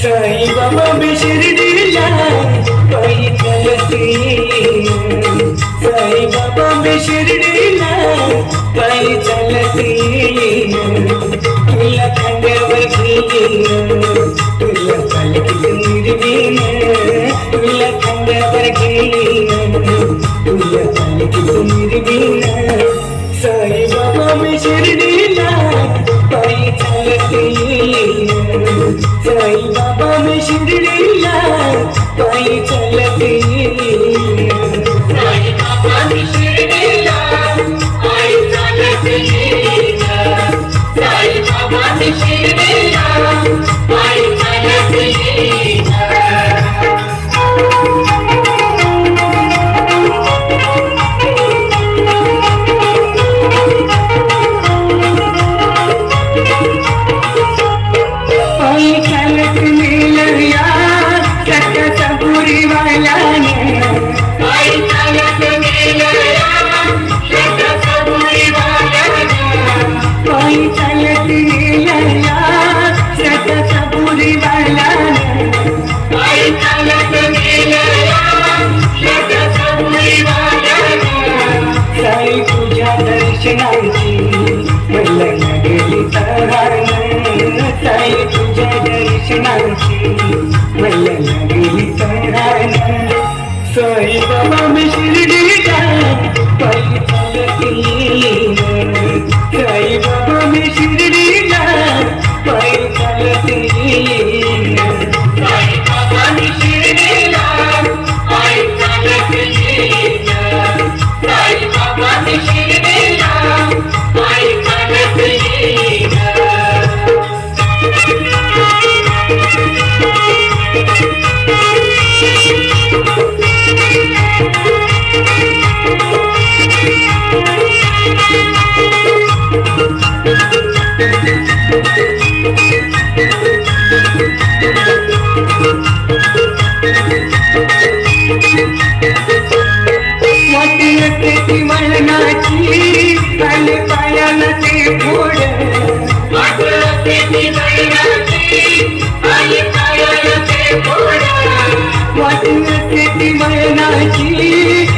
साई बाबा बिशरीला पायी चालते साई बाबा बिशरीला पायी चालते तुला खांद्यावर घेईन तुला चालकी निर्वीन तुला खांद्यावर घेईन तुला चालकी निर्वीन de ahí நடிச்சு வெள்ள நடுவில் वाटून शेती मैनाची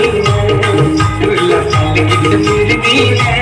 I'm not going to be.